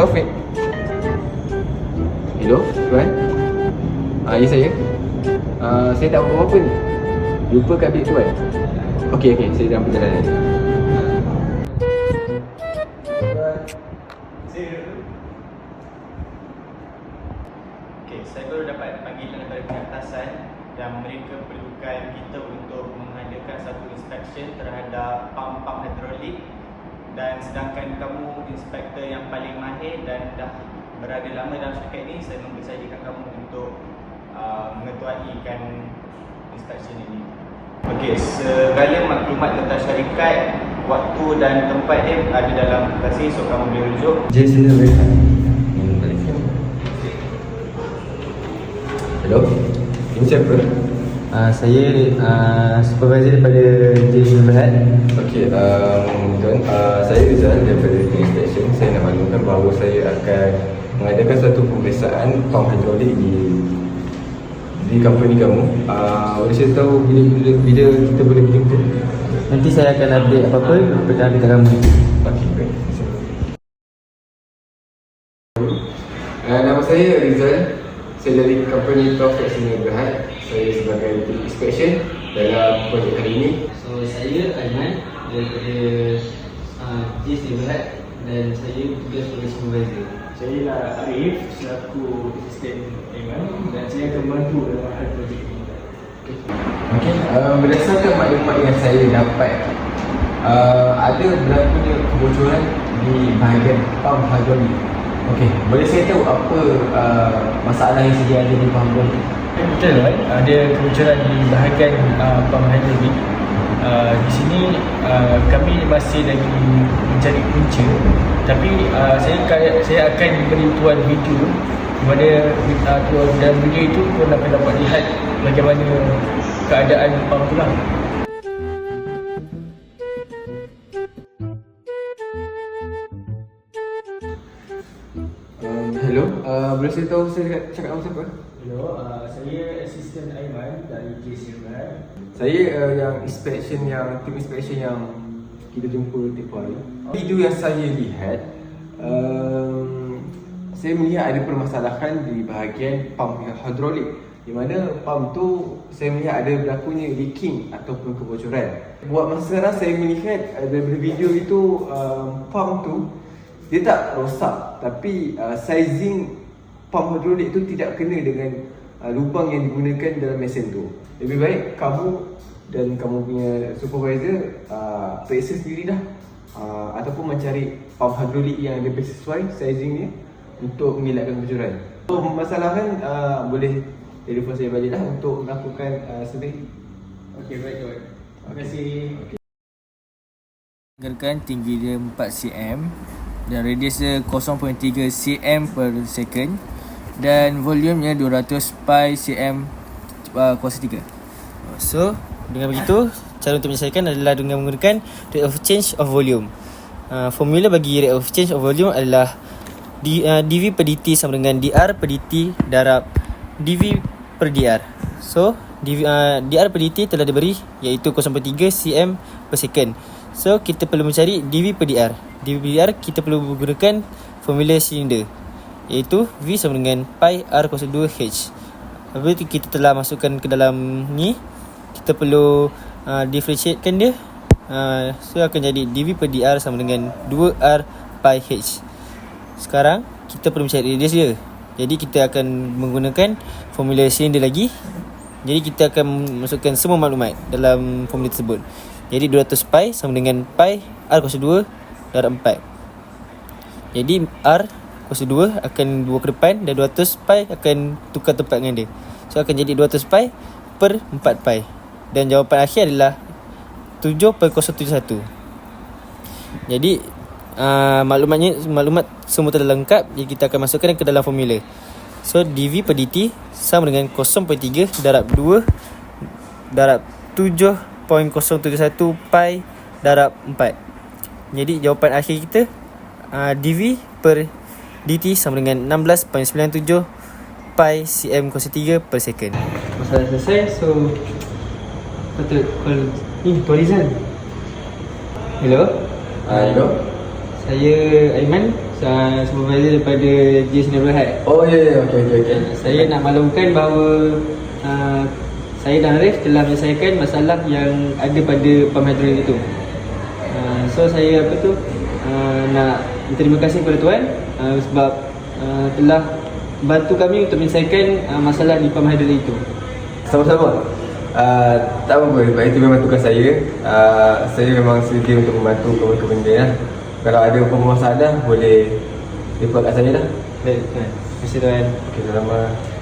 Taufik. Hello, tuan. Ah, ya saya. Ah, saya tak buat apa ni. Lupa kat bilik tuan. Okey, okey, saya dalam perjalanan. Okey, saya baru dapat panggilan daripada pihak atasan dan mereka perlukan kita untuk mengadakan satu inspection terhadap pump-pump hidrolik dan sedangkan kamu inspektor yang paling mahir dan dah berada lama dalam syarikat ini, saya mempercayakan kamu untuk uh, mengetuaikan inspection ini. Okey, segala maklumat tentang syarikat, waktu dan tempat dia ada dalam aplikasi so kamu boleh rujuk. Jason Rehan. Hello. Ini siapa? Uh, saya uh, supervisor daripada Jason Berhad Okey, um, tuan, uh, saya Rizal daripada Green Station. Saya nak maklumkan bahawa saya akan mengadakan satu pemeriksaan pump hidrolik di di company kamu. Uh, boleh saya tahu bila, bila, bila kita boleh berjumpa? Nanti saya akan update apa-apa berkenaan dengan kamu Okey, baik. Uh, nama saya Rizal. Saya dari company Taufik Senior Berhad. Saya sebagai Lead inspection dalam projek kali ini. So saya Aiman daripada uh, Jason Berhad dan saya tugas sebagai supervisor Saya lah Arif selaku asisten Aiman dan saya akan bantu dalam hal projek ini. Okey, uh, berdasarkan maklumat yang saya dapat uh, ada berlakunya kebocoran di bahagian pump hidrolik. Okey, boleh saya tahu apa uh, masalah yang sedia ada di hidrolik? Eh, betul kan? Ada kebocoran di bahagian uh, pump hidrolik. Uh, di sini uh, kami masih lagi mencari punca tapi uh, saya saya akan beri tuan video mana uh, tuan dalam video itu tuan akan dapat lihat bagaimana keadaan pump hello, uh, boleh saya tahu saya cakap, cakap nama siapa? Hello, uh, saya asisten Aiman dari Brand. Saya uh, yang inspection yang tim inspection yang kita jumpa tempoh hari. Video yang saya lihat um, saya melihat ada permasalahan di bahagian pump hidrolik di mana pump tu saya melihat ada berlakunya leaking ataupun kebocoran. Buat masa sekarang saya melihat daripada video itu um, pump tu dia tak rosak tapi uh, sizing pump hidrolik tu tidak kena dengan uh, lubang yang digunakan dalam mesin tu. Lebih baik kamu dan kamu punya supervisor uh, periksa sendiri dah uh, ataupun mencari pump hidrolik yang lebih sesuai sizing dia untuk mengelakkan kebocoran. So permasalahan uh, boleh telefon saya balik dah untuk melakukan uh, survey. Okey, baik tuan. Terima kasih. Gerakan tinggi dia 4 cm dan radius dia 0.3 cm per second dan volumenya 200 pi cm uh, kuasa 3. So, dengan begitu, cara untuk menyelesaikan adalah dengan menggunakan rate of change of volume. Uh, formula bagi rate of change of volume adalah D, uh, dV per dt sama dengan dr per dt darab dV per dr. So, dV, uh, dr per dt telah diberi iaitu 0.3 cm per second. So, kita perlu mencari dV per dr. dV per dr kita perlu menggunakan formula silinder iaitu V sama dengan pi r kuasa 2h. Apabila kita telah masukkan ke dalam ni, kita perlu uh, differentiatekan dia. Uh, so akan jadi dV per dr sama dengan 2r pi h. Sekarang kita perlu mencari radius dia. Jadi kita akan menggunakan formula silinder lagi. Jadi kita akan masukkan semua maklumat dalam formula tersebut. Jadi 200 pi sama dengan pi r kuasa 2 darab 4. Jadi r kuasa 2 akan 2 ke depan dan 200 pi akan tukar tempat dengan dia. So akan jadi 200 pi per 4 pi. Dan jawapan akhir adalah 7.071. Jadi uh, maklumatnya maklumat semua telah lengkap jadi kita akan masukkan ke dalam formula. So dV per dt sama dengan 0.3 darab 2 darab 7.071 pi darab 4. Jadi jawapan akhir kita uh, dV per dt sama dengan 16.97 pi cm kuasa 3 per second. Masalah selesai. So patut call ni Tuan Rizal. Hello. Uh, hello. saya Aiman, saya supervisor daripada JS Neighborhood High. Oh ya ya okey okey okey. Saya nak maklumkan bahawa uh, saya dan Arif telah menyelesaikan masalah yang ada pada pump hidrolik itu. Uh, so saya apa tu uh, nak terima kasih kepada tuan uh, sebab uh, telah bantu kami untuk menyelesaikan uh, masalah di pump hidrolik itu. Sama-sama. Uh, tak apa-apa, sebab itu memang tugas saya. Uh, saya memang sedia untuk membantu ke benda lah. Kalau ada apa masalah boleh report kat saya lah. Baik. Terima kasih tuan. Okey, selamat.